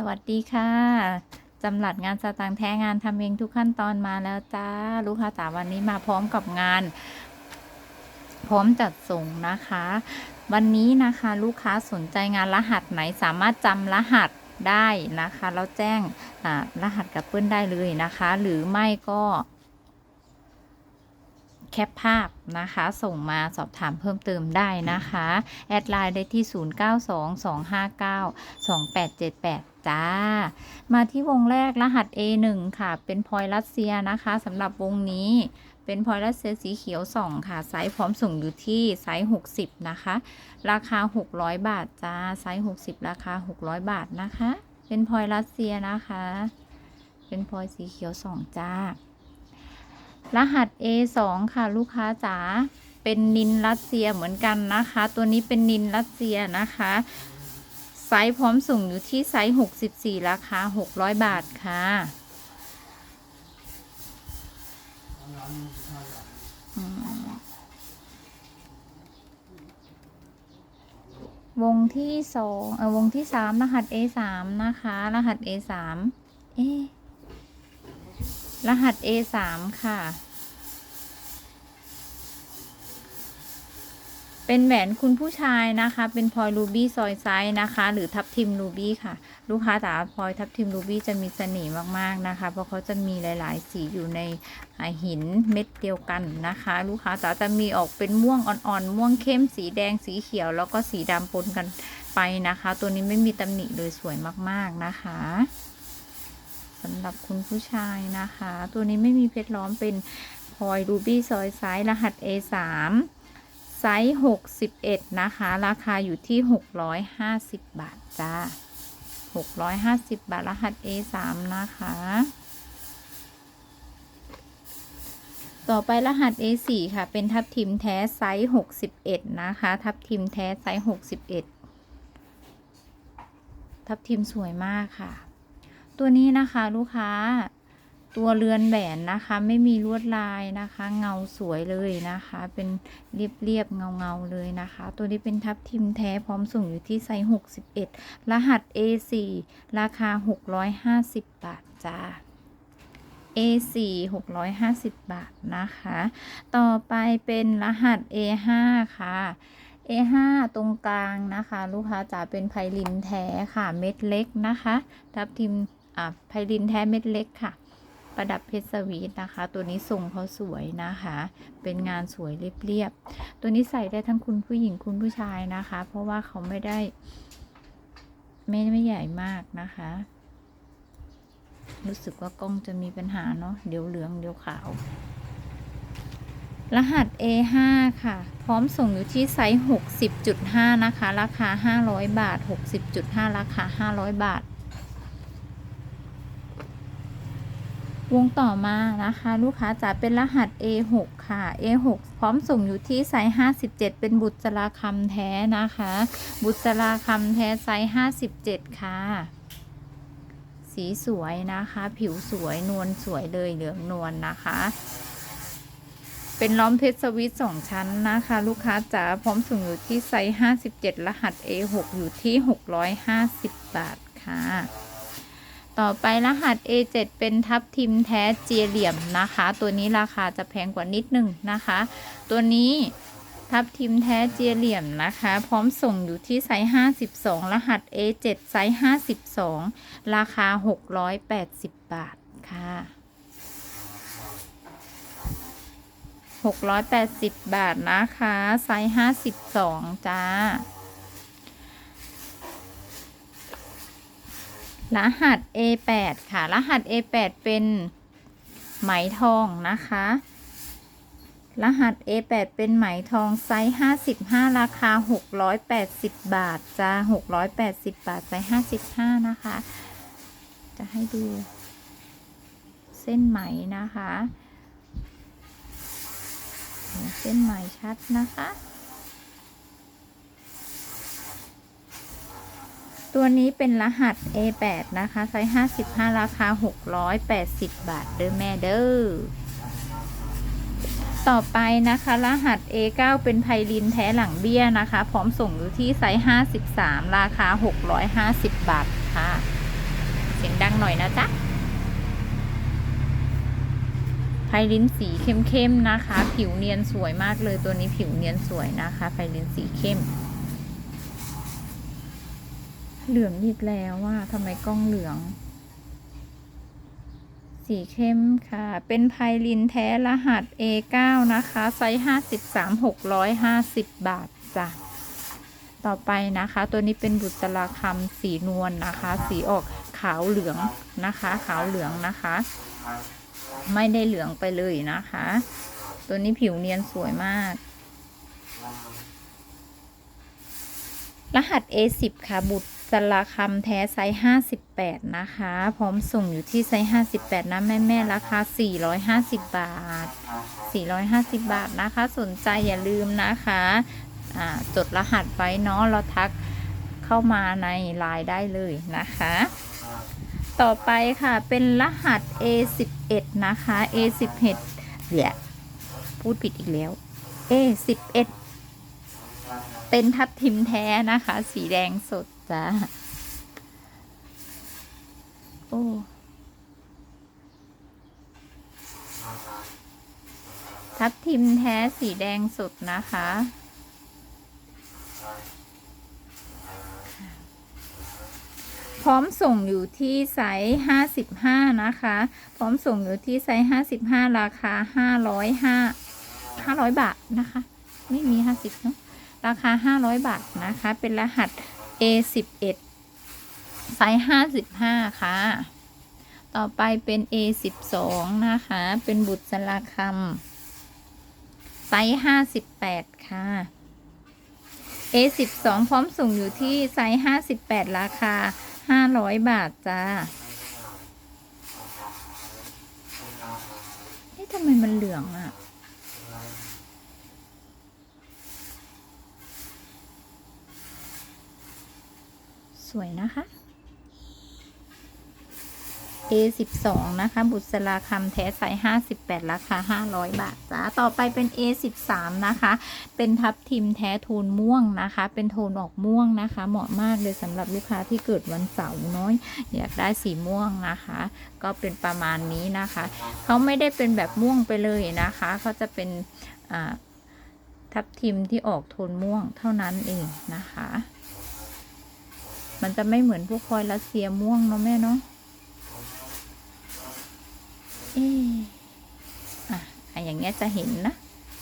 สวัสดีค่ะจำหลัดงานสตางค์แท้งานทำเองทุกขั้นตอนมาแล้วจ้า ลูกค้าจ๋าวันนี้มาพร้อมกับงาน พร้อมจัดส่งนะคะ วันนี้นะคะลูกค้าสนใจงานรหัสไหนสามารถจำรหัสได้นะคะ แล้วแจ้งรหัสกับเพื่อนได้เลยนะคะ หรือไม่ก็แคปภาพนะคะ ส่งมาสอบถามเพิ่มเติมได้นะคะ แอดไลน์ได้ที่ 0922592878 จ้า มาที่วงแรกรหัส A1 ค่ะ เป็นพลอยรัสเซียนะคะสำหรับวงนี้เป็นพลอยรัสเซียสีเขียว 2 ค่ะ ไซส์พร้อมส่งอยู่ที่ไซส์60 นะคะ ราคา 600 บาทจ้า ไซส์60 ราคา 600 บาทนะคะ เป็นพลอยรัสเซียนะคะ เป็นพลอยสีเขียว 2 จ้า รหัส A2 ค่ะ ลูกค้าจ๋า เป็นนินรัสเซียเหมือนกันนะคะ ตัวนี้เป็นนินรัสเซียนะคะ ไซส์พร้อมส่งอยู่ที่ไซส์ 64 ราคา 600 บาทค่ะ วงที่สองเออวงที่สามรหัส A3 นะคะ รหัส A3 เอรหัส A3 ค่ะ เป็นแหวนคุณผู้ชายนะคะ เป็นพลอยรูบี้ซอยไซส์นะคะ หรือทับทิมรูบี้ค่ะ ลูกค้าจ๋าพลอยทับทิมรูบี้จะมีเสน่ห์มากๆนะคะ เพราะเขาจะมีหลาย ๆ สีอยู่ในหินเม็ดเดียวกันนะคะ ลูกค้าจ๋าจะมีออกเป็นม่วงอ่อน ๆ ม่วงเข้มสีแดงสีเขียว แล้วก็สีดำปนกันไปนะคะ ตัวนี้ไม่มีตำหนิเลยสวยมากๆนะคะสำหรับคุณผู้ชายนะคะ ตัวนี้ไม่มีเพชรล้อมเป็นพลอยรูบี้ซอยไซส์รหัส A3 ไซส์ 61 นะคะ ราคาอยู่ที่ 650 บาท จ้า 650 บาท รหัส A3 นะคะ ต่อไปรหัส A4 ค่ะ เป็นทับทิมแท้ไซส์ 61 นะคะ ทับทิมแท้ไซส์ 61 ทับทิมสวยมากค่ะ ตัวนี้นะคะลูกค้า ตัวเรือนแหวนนะคะ ไม่มีลวดลายนะคะ เงาสวยเลยนะคะ เป็นเรียบเรียบๆเงาเงาๆเลยนะคะ ตัวนี้เป็นทับทิมแท้พร้อมส่งอยู่ที่ไซส์61 รหัส A4 ราคา 650 บาทจ้า A4 650 บาทนะคะ ต่อไปเป็นรหัส A5 ค่ะ A5 ตรงกลางนะคะ ลูกค้าจ๋าเป็นไพลินแท้ค่ะเม็ดเล็กนะคะ ทับทิมอ่าไพลินแท้เม็ดเล็กค่ะ ประดับเพชรสวีทนะคะ ตัวนี้ทรงเขาสวยนะคะ เป็นงานสวยเรียบๆ ตัวนี้ใส่ได้ทั้งคุณผู้หญิงคุณผู้ชายนะคะ เพราะว่าเขาไม่ได้ ไม่ไม่ใหญ่มากนะคะ รู้สึกว่ากล้องจะมีปัญหาเนาะ เดี๋ยวเหลืองเดี๋ยวขาว รหัส A5 ค่ะ พร้อมส่งอยู่ที่ไซส์ 60.5 นะคะ ราคา 500 บาท 60.5 ราคา 500 บาท วงต่อมานะคะ ลูกค้าจะเป็นรหัส A6 ค่ะ A6 พร้อมส่งอยู่ที่ไซส์57 เป็นบุษราคำแท้นะคะ บุษราคำแท้ไซส์57 ค่ะ สีสวยนะคะ ผิวสวยนวลสวยเลยเหลืองนวลนะคะ เป็นล้อมเพชรสวิตสองชั้นนะคะ ลูกค้าจ๋าพร้อมส่งอยู่ที่ไซส์57 รหัส A6 อยู่ที่ 650 บาทค่ะ ต่อไปรหัส A7 เป็นทับทิมแท้เจียเหลี่ยมนะคะ ตัวนี้ราคาจะแพงกว่านิดนึงนะคะ ตัวนี้ทับทิมแท้เจียเหลี่ยมนะคะ พร้อมส่งอยู่ที่ไซส์ 52 รหัส A7 ไซส์ 52 ราคา 680 บาทค่ะ 680 บาทนะคะ ไซส์ 52 จ้า รหัส A8 ค่ะ รหัส A8 เป็นไหมทองนะคะ รหัส A8 เป็นไหมทองไซส์ 55 ราคา 680 บาทจ้า680 บาทไซส์ 55 นะคะ จะให้ดู เส้นไหมนะคะ เส้นไหมชัดนะคะ ตัวนี้เป็นรหัส A8 นะคะไซส์55 ราคา 680 บาท เด้อแม่เด้อ ต่อไปนะคะ รหัส A9 เป็นไพลินแท้หลังเบี้ยนะคะ พร้อมส่งอยู่ที่ไซส์53 ราคา 650 บาทค่ะสียงดังหน่อยนะจ๊ะไพลินสีเข้มๆนะคะ ผิวเนียนสวยมากเลยตัวนี้ผิวเนียนสวยนะคะไพลินสีเข้ม เหลืองอีกแล้วว่าทำไมกล้องเหลือง สีเข้มค่ะ เป็นไพลินแท้รหัส A9 นะคะ ไซส์53 650 บาทจ้ะ ต่อไปนะคะ ตัวนี้เป็นบุษราคำสีนวลนะคะ สีออกขาวเหลืองนะคะ ขาวเหลืองนะคะ ไม่ได้เหลืองไปเลยนะคะ ตัวนี้ผิวเนียนสวยมากรหัส A10 ค่ะบุตร สลาคำแท้ไซส์58 นะคะ พร้อมส่งอยู่ที่ไซส์58 นะแม่แม่ราคา 450 บาท 450 บาทนะคะ สนใจอย่าลืมนะคะจดรหัสไว้เนาะเราทักเข้ามาในไลน์ได้เลยนะคะ ต่อไปค่ะเป็นรหัส A11 นะคะ A11 เดี๋ยวพูดผิดอีกแล้ว A11 เป็นทับทิมแท้นะคะ สีแดงสด จ้าโอ้ทับทิมแท้สีแดงสุดนะคะ พร้อมส่งอยู่ที่ไซส์ห้าสิบห้านะคะ พร้อมส่งอยู่ที่ไซส์ห้าสิบห้าราคาห้าร้อยห้าห้าร้อยบาทนะคะ ไม่มีห้าสิบเนาะราคาห้าร้อยบาทนะคะ เป็นรหัส A สิบเอ็ดไซส์ห้าสิบห้าค่ะ ต่อไปเป็น A สิบสองนะคะ เป็นบุตรสลาคำไซส์ห้าสิบแปดค่ะ A สิบสองพร้อมส่งอยู่ที่ไซส์ห้าสิบแปดราคาห้าร้อยบาทจ้าเอ๊ะทำไมมันเหลืองอะ วยนะคะ A12 นะคะ บุษราคำแท้ไซส์58 ราคา 500 บาทจ้าต่อไปเป็น A13 นะคะ เป็นทับทิมแท้โทนม่วงนะคะ เป็นโทนออกม่วงนะคะ เหมาะมากเลยสำหรับลูกค้าที่เกิดวันเสาร์น้อย อยากได้สีม่วงนะคะ ก็เป็นประมาณนี้นะคะ เขาไม่ได้เป็นแบบม่วงไปเลยนะคะเขาจะเป็นทับทิมที่ออกโทนม่วงเท่านั้นเองนะคะ มันจะไม่เหมือนพวกพลอยรัสเซียม่วงเนาะแม่เนาะเอ๊อะอะอย่างเงี้ยจะเห็นนะ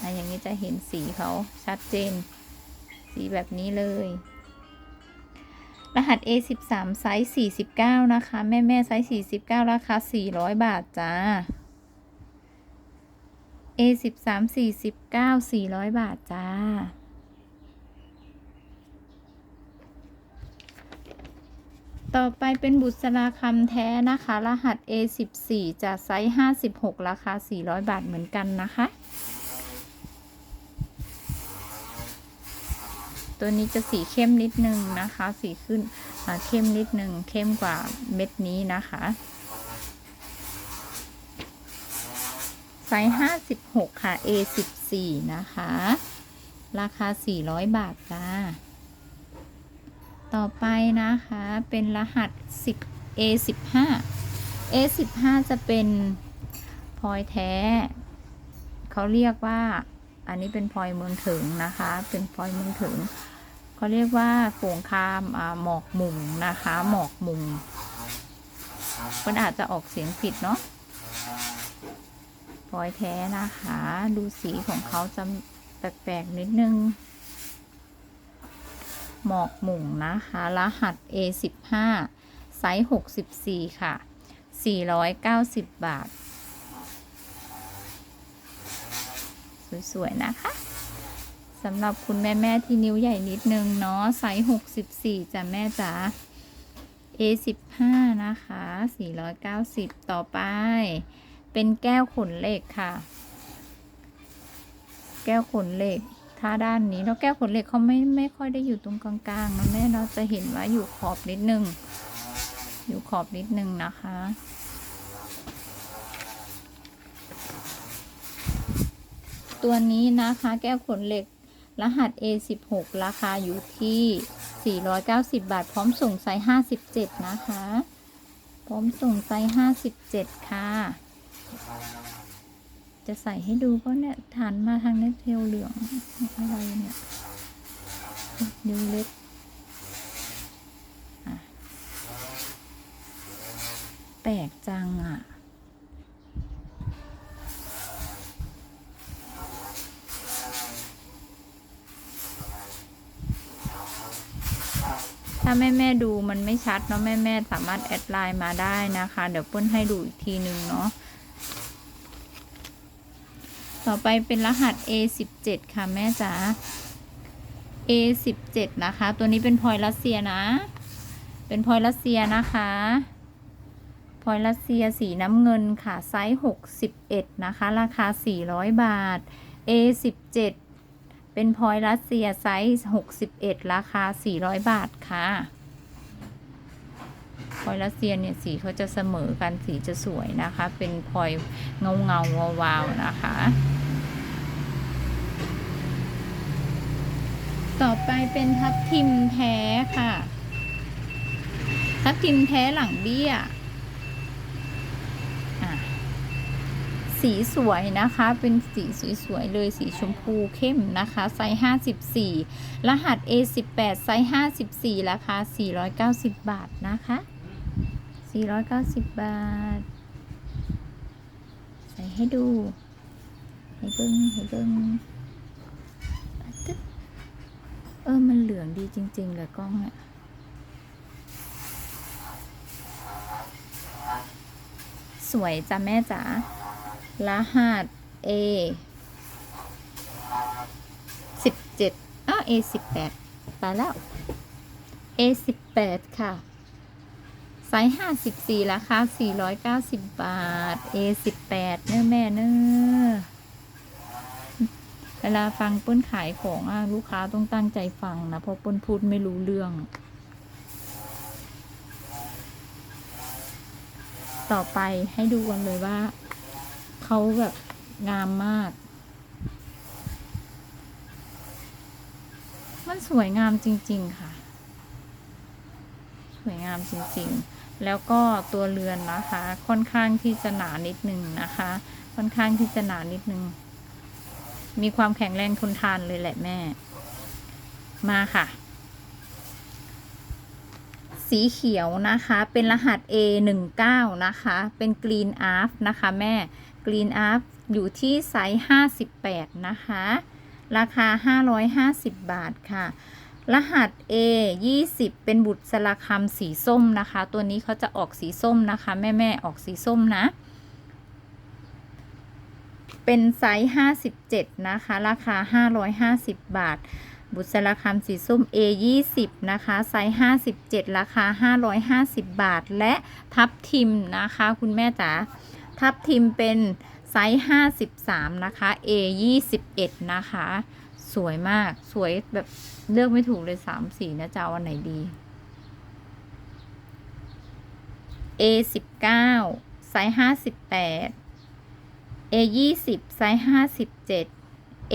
อะอย่างเงี้ยจะเห็นสีเขาชัดเจน สีแบบนี้เลย รหัส A13 ไซส์ 49 นะคะ แม่แม่ไซส์ 49 ราคา 400 บาทจ้า A13 49 400 บาทจ้า ต่อไปเป็นบุษราคำแท้นะคะ รหัส A14 จากไซส์56 ราคา 400 บาทเหมือนกันนะคะ ตัวนี้จะสีเข้มนิดนึงนะคะ สีขึ้นเข้มนิดนึง เข้มกว่าเม็ดนี้นะคะไซส์56 ค่ะ A14 นะคะ ราคา 400 บาทจ้า ต่อไปนะคะเป็นรหัส 10 A15 A15 จะเป็นพลอยแท้ เขาเรียกว่าอันนี้เป็นพลอยเมืองถึงนะคะ เป็นพลอยเมืองถึง เขาเรียกว่าโป่งคามหมอกมุงนะคะ หมอกมุงมันอาจจะออกเสียงผิดเนาะพลอยแท้นะคะ ดูสีของเขาจะแปลกๆนิดนึง หมอกหมุ่งนะคะ รหัส A15 ไซส์ 64 ค่ะ 490 บาท สวย ๆ นะคะสำหรับคุณแม่แม่ที่นิ้วใหญ่นิดนึงเนาะไซส์ 64จ้ะแม่จ๋า A15 นะคะ 490 ต่อไป เป็นแก้วขนเหล็กค่ะ แก้วขนเหล็ก ถ้าด้านนี้แล้วแก้วขนเหล็กเขาไม่ไม่ค่อยได้อยู่ตรงกลางๆนะแม่เราจะเห็นว่าอยู่ขอบนิดนึง อยู่ขอบนิดนึงนะคะตัวนี้นะคะแก้วขนเหล็กรหัส A16 ราคาอยู่ที่ 490 บาท พร้อมส่งไซส์57 นะคะ พร้อมส่งไซส์ห้าสิบเจ็ดค่ะ จะใส่ให้ดูก็เนี่ยฐานมาทางเน็ตเทลเหลืองอะไรเนี่ยนิ้วเล็กแปลกจังอะถ้าแม่แม่ดูมันไม่ชัดเนาะแม่แม่สามารถแอดไลน์มาได้นะคะ เดี๋ยวปิ้ลให้ดูอีกทีนึงเนาะ ต่อไปเป็นรหัส A17 ค่ะแม่จ๋า A17 นะคะ ตัวนี้เป็นพลอยรัสเซียนะ เป็นพลอยรัสเซียนะคะพลอยรัสเซียสีน้ำเงินค่ะ ไซส์ 61 นะคะ ราคา 400 บาท A17 เป็นพลอยรัสเซียไซส์ 61 ราคา 400 บาทค่ะพลอยรัสเซียเนี่ยสีเขาจะเสมอกันสีจะสวยนะคะ เป็นพลอยเงาเงาวาวๆนะคะ ต่อ ไปเป็นทับทิมแท้ค่ะ ทับทิมแท้หลังเบี้ย สีสวยนะคะ เป็นสีสวยๆเลยสีชมพูเข้มนะคะ ไซส์54 รหัส A18 ไซส์54 ราคา 490 บาทนะคะ 490 บาท ใส่ให้ดู ให้เบิ้งให้เบิ้ง เออ มันเหลืองดีจริงๆเลยกล้องเนี่ยสวยจ้ะแม่จ๋ารหัส A สิบเจ็ดอ้าว A สิบแปดตายแล้ว A สิบแปดค่ะ ไซส์ห้าสิบสี่ราคาสี่ร้อยเก้าสิบบาท A สิบแปดเนื้อแม่เนื้อ เวลาฟังเปิ้นขายของอลูกค้าต้องตั้งใจฟังนะเพราะเปิ้นพูดไม่รู้เรื่อง ต่อไปให้ดูกันเลยว่าเขาแบบงามมาก มันสวยงามจริง ๆ ค่ะ สวยงามจริง ๆ แล้วก็ตัวเรือนนะคะ ค่อนข้างที่จะหนานิดนึงนะคะ ค่อนข้างที่จะหนานิดนึง มีความแข็งแรงทนทานเลยแหละแม่ มาค่ะ สีเขียวนะคะ เป็นรหัส A19 นะคะ เป็น Green Arf นะคะแม่ Green Arf อยู่ที่ไซส์ 58 นะคะ ราคา 550 บาทค่ะ รหัส A 20เป็นบุตรสลักคำสีส้มนะคะ ตัวนี้เขาจะออกสีส้มนะคะ แม่แม่ออกสีส้มนะ เป็นไซส์ 57 นะคะ ราคา 550 บาท บุษราคำสีส้ม A 20นะคะ ไซส์ 57 ราคา 550 บาท และทับทิมนะคะ คุณแม่จ๋า ทับทิมเป็นไซส์ 53 นะคะ A 21นะคะ สวยมาก สวยแบบเลือกไม่ถูกเลย 3 สีนะจะเอาอันไหนดี A 19ไซส์ 58 A 20ไซส์57 A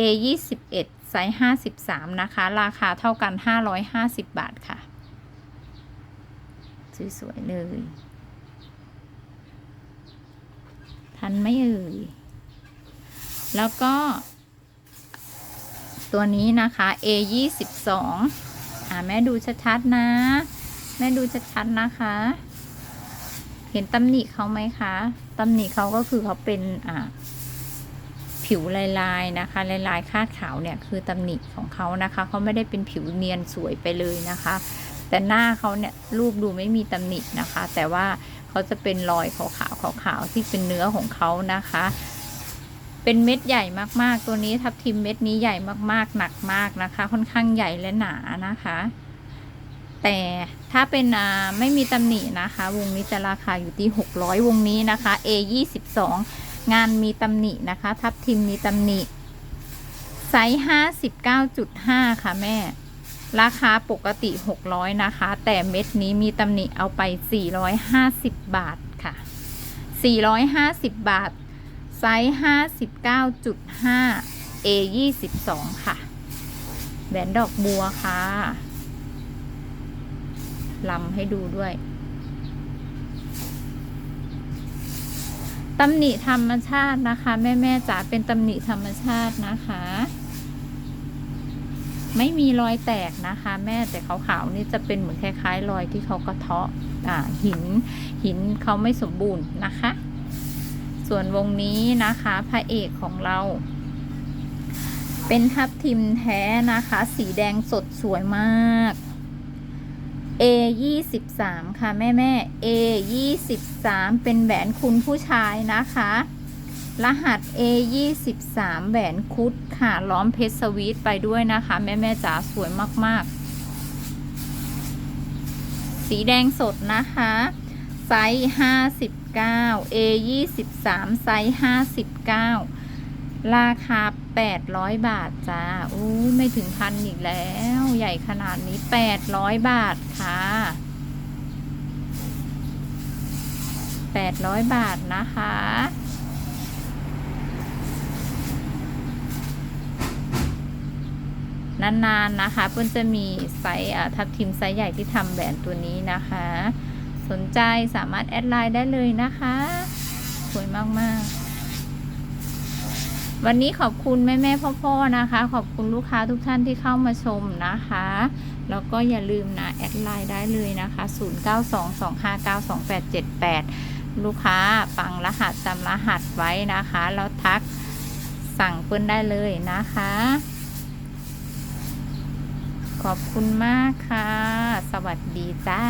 21ไซส์53 นะคะ ราคาเท่ากัน 550 บาทค่ะ สวย ๆ เลย ทันไหม่เอ่ย แล้วก็ ตัวนี้นะคะ A 22อ่าแม่ดูชัด ๆ นะ แม่ดูชัด ๆ นะคะ เห็นตำหนิเขาไหมคะ ตำหนิเขาก็คือเขาเป็นอ่าผิวลายๆนะคะลายๆคาดขาวเนี่ยคือตำหนิของเขานะคะเขาไม่ได้เป็นผิวเนียนสวยไปเลยนะคะ แต่หน้าเขาเนี่ยรูปดูไม่มีตำหนินะคะ แต่ว่าเขาจะเป็นรอยขาวๆขาวๆที่เป็นเนื้อของเขานะคะ เป็นเม็ดใหญ่มากๆ ตัวนี้ทับทิมเม็ดนี้ใหญ่มากๆ หนักมากนะคะ ค่อนข้างใหญ่และหนานะคะ แต่ถ้าเป็นไม่มีตำหนินะคะ วงนี้จะราคาอยู่ที่ 600 วงนี้นะคะ A 22งานมีตำหนินะคะ ทับทิมมีตำหนิไซส์59.5 ค่ะแม่ ราคาปกติ 600 นะคะ แต่เม็ดนี้มีตำหนิเอาไป 450 บาทค่ะ 450 บาท ไซส์59.5 A 22ค่ะแหวนดอกบัวค่ะ ลำให้ดูด้วยตำหนิธรรมชาตินะคะ แม่แม่จ๋าเป็นตำหนิธรรมชาตินะคะ ไม่มีรอยแตกนะคะ แม่แต่ขาวๆนี่จะเป็นเหมือนคล้าย ๆ รอยที่เขากระเทาะอ่าหินหินเขาไม่สมบูรณ์นะคะ ส่วนวงนี้นะคะพระเอกของเรา เป็นทับทิมแท้นะคะ สีแดงสดสวยมาก A 2 3ค่ะแม่แม่ A 2 3เป็นแหวนคุณผู้ชายนะคะ รหัส A 2 3แหวนคุดค่ะล้อมเพชรสวีทไปด้วยนะคะ แม่แม่จ๋าสวยมากๆ สีแดงสดนะคะ ไซส์ 59 A 23ไซส์ 59 ราคา 800 บาทจ้าอู้ไม่ถึงพันอีกแล้ว ใหญ่ขนาดนี้ 800 บาทค่ะ 800 บาทนะคะ นานๆนะคะ เพื่อนจะมีไซส์ทับทิมไซส์ใหญ่ที่ทำแหวนตัวนี้นะคะ สนใจสามารถแอดไลน์ได้เลยนะคะ สวยมาก ๆ วันนี้ขอบคุณแม่แม่พ่อพ่อๆนะคะ ขอบคุณลูกค้าทุกท่านที่เข้ามาชมนะคะ แล้วก็อย่าลืมนะ แอดไลน์ได้เลยนะคะ 0922592878 ลูกค้าฟังรหัสจำรหัสไว้นะคะ แล้วทักสั่งเปิ้นได้เลยนะคะ ขอบคุณมากค่ะ สวัสดีจ้า